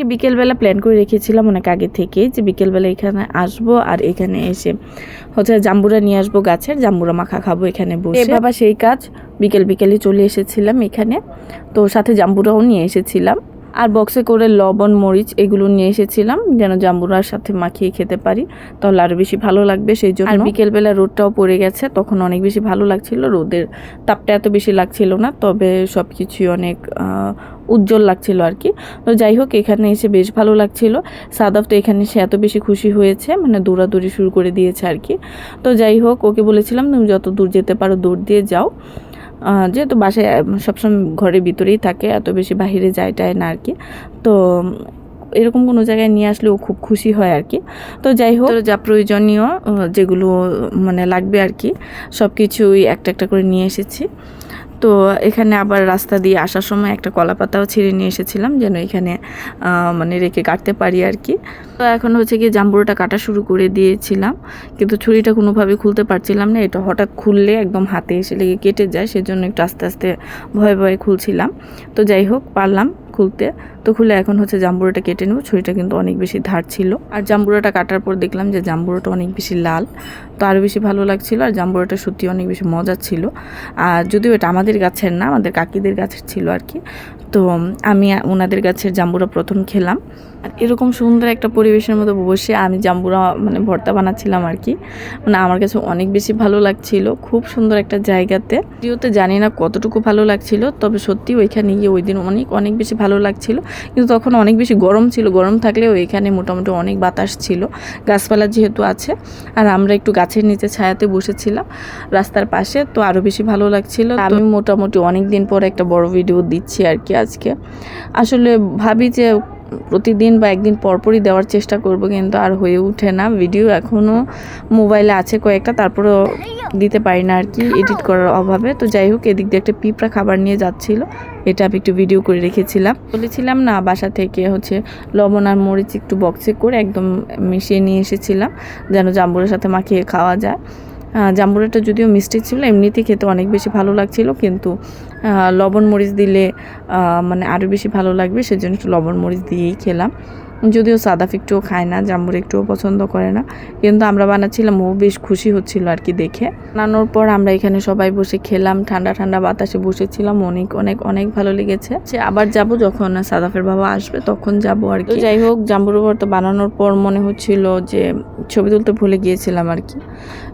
আজকে বিকেলবেলা প্ল্যান করে রেখেছিলাম অনেক আগে থেকে যে বিকেলবেলা এখানে আসব আর এখানে এসে হচ্ছে জাম্বুরা নিয়ে আসব গাছের জাম্বুরা মাখা খাব এখানে বসে। বাবা সেই কাজ বিকেল বিকেলে চলে এসেছিলাম এখানে। তো সাথে জাম্বুরাও নিয়ে এসেছিলাম। আর বক্সে করে লবণ মরিচ এগুলো নিয়ে এসেছিলাম যেন জাম্বুরার সাথে মাখিয়ে খেতে পারি। তাহলে আরও বেশি ভালো লাগবে সেই জন্য। আর বিকেলবেলা রোদটাও পড়ে গেছে তখন অনেক বেশি ভালো লাগছিল। রোদের তাপটা এত বেশি লাগছিল না তবে সব কিছুই অনেক উজ্জ্বল লাগছিল আর কি। তো যাই হোক, এখানে এসে বেশ ভালো লাগছিল। সাদাফ তো এখানে এসে এত বেশি খুশি হয়েছে মানে দৌড়াদৌড়ি শুরু করে দিয়েছে আর কি। তো যাই হোক, ওকে বলেছিলাম, তুমি যত দূর যেতে পারো দৌড় দিয়ে যাও। যেহেতু বাসায় সবসময় ঘরের ভিতরেই থাকে, এত বেশি বাইরে যায় টায় না আর কি। তো এরকম কোনো জায়গায় নিয়ে আসলে ও খুব খুশি হয় আর কি। তো যাই হোক, যা প্রয়োজনীয় যেগুলো মানে লাগবে আর কি সব কিছুই একটা একটা করে নিয়ে এসেছি। তো এখানে আবার রাস্তা দিয়ে আসার সময় একটা কলা পাতাও ছিঁড়ে নিয়ে এসেছিলাম, যেন এখানে মানে রেখে কাটতে পারি আর কি। তো এখন হচ্ছে গিয়ে জাম্বুরোটা কাটা শুরু করে দিয়েছিলাম, কিন্তু ছুরিটা কোনোভাবে খুলতে পারছিলাম না, এটা হঠাৎ খুললে একদম হাতে এসে লেগে কেটে যায়, সেজন্য একটু আস্তে আস্তে ভয়ে ভয়ে খুলছিলাম। তো যাই হোক, পারলাম। খুলতে। তো খুলে এখন হচ্ছে জাম্বুরাটা কেটে নেব। ছুরিটা কিন্তু অনেক বেশি ধার ছিল। আর জাম্বুরাটা কাটার পর দেখলাম যে জাম্বুরাটা অনেক বেশি লাল। তো আরও বেশি ভালো লাগছিল। আর জাম্বুরাটা সত্যি অনেক বেশি মজার ছিল। আর যদিও এটা আমাদের গাছের না, আমাদের কাকিদের গাছের ছিল আর কি। তো আমি ওনাদের গাছের জাম্বুরা প্রথম খেলাম। আর এরকম সুন্দর একটা পরিবেশের মতো বসে আমি জাম্বুরা মানে ভর্তা বানাচ্ছিলাম আর কি। মানে আমার কাছে অনেক বেশি ভালো লাগছিল, খুব সুন্দর একটা জায়গাতে। যদিওতে জানি না কতটুকু ভালো লাগছিল, তবে সত্যি ওইখানে গিয়ে ওই দিন অনেক অনেক বেশি ভালো লাগছিল। কিন্তু তখন অনেক বেশি গরম ছিল, গরম থাকলেও এখানে মোটামুটি অনেক বাতাস ছিল। গাছপালা যেহেতু আছে, আর আমরা একটু গাছের নিচে ছায়াতে বসেছিলাম রাস্তার পাশে, তো আরও বেশি ভালো লাগছিল। আমি মোটামুটি অনেক দিন পর একটা বড় ভিডিও দিচ্ছি আর কি আজকে। আসলে ভাবি যে প্রতিদিন বা একদিন পরপরই দেওয়ার চেষ্টা করব, কিন্তু আর হয়ে ওঠে না। ভিডিও এখনও মোবাইলে আছে কয়েকটা, তারপরেও দিতে পারি না আর কি, এডিট করার অভাবে। তো যাই হোক, এদিক দিয়ে একটা পিঁপড়া খাবার নিয়ে যাচ্ছিল, এটা আমি একটু ভিডিও করে রেখেছিলাম। বলেছিলাম না, বাসা থেকে হচ্ছে লবণ আর মরিচ একটু বক্সে করে একদম মিশিয়ে নিয়ে এসেছিলাম, যেন জাম্বুরের সাথে মাখিয়ে খাওয়া যায়। জাম্বুরাটা যদিও মিষ্টি ছিল, এমনিতেই খেতে অনেক বেশি ভালো লাগছিল, কিন্তু লবণ মরিচ দিলে মানে আরও বেশি ভালো লাগবে, সেজন্য একটু লবণ মরিচ দিয়েই খেলাম। যদিও সাদাফ একটুও খায় না, জাম্বুর একটুও পছন্দ করে না। কিন্তু আমরা বানাচ্ছিলাম, ও বেশ খুশি হচ্ছিল আর কি দেখে। বানানোর পর আমরা এখানে সবাই বসে খেলাম, ঠান্ডা ঠান্ডা বাতাসে বসেছিলাম, অনেক অনেক অনেক ভালো লেগেছে। সে আবার যাব যখন সাদাফের বাবা আসবে, তখন যাব আর কি। যাই হোক, জাম্বুর ভর্তা বানানোর পর মনে হচ্ছিল যে ছবি তুলতে ভুলে গিয়েছিলাম আর কি।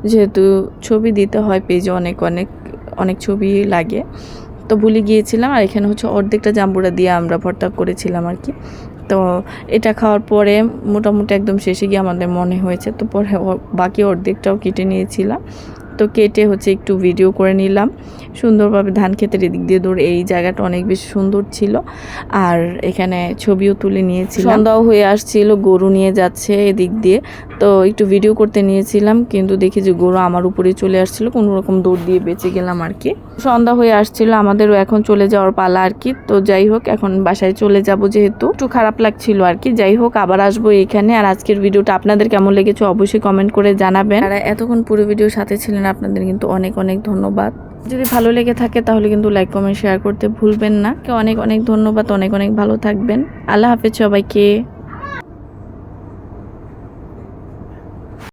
যেহেতু ছবি দিতে হয় পেজে অনেক অনেক অনেক ছবি লাগে। তো ভুলে গিয়েছিলাম আর এখানে হচ্ছে অর্ধেকটা জাম্বুরা দিয়ে আমরা ভর্তা করেছিলাম আর কি। তো এটা খাওয়ার পরে মোটামুটি একদম শেষে গিয়ে আমাদের মনে হয়েছে, তো পরে বাকি অর্ধেকটাও কেটে নিয়েছিলাম। তো কেটে হচ্ছে একটু ভিডিও করে নিলাম। সুন্দরভাবে ধান ক্ষেতের এদিক দিয়ে দৌড় এই জায়গাটা অনেক বেশি সুন্দর ছিল। আর এখানে ছবিও তুলে নিয়েছি সন্ধ্যাও হয়ে আসছিল গরু নিয়ে যাচ্ছে এদিক দিয়ে। তো একটু ভিডিও করতে নিয়েছিলাম কিন্তু দেখি যে গরু আমার উপরে চলে আসছিল কোনো রকম দৌড় দিয়ে বেঁচে গেলাম আর কি। সন্ধ্যা হয়ে আসছিল আমাদেরও এখন চলে যাওয়ার পালা আর কি। তো যাই হোক এখন বাসায় চলে যাব যেহেতু। একটু খারাপ লাগছিল আর কি। যাই হোক আবার আসব এখানে। আর আজকের ভিডিওটা আপনাদের কেমন লেগেছে অবশ্যই কমেন্ট করে জানাবেন। আর এতক্ষণ পুরো ভিডিও সাথে ছিলেন আপনাদের কিন্তু অনেক অনেক ধন্যবাদ। যদি ভালো লেগে থাকে তাহলে কিন্তু লাইক কমেন্ট শেয়ার করতে ভুলবেন না। অনেক অনেক ধন্যবাদ। অনেক অনেক ভালো থাকবেন। আল্লাহ হাফেজ সবাইকে।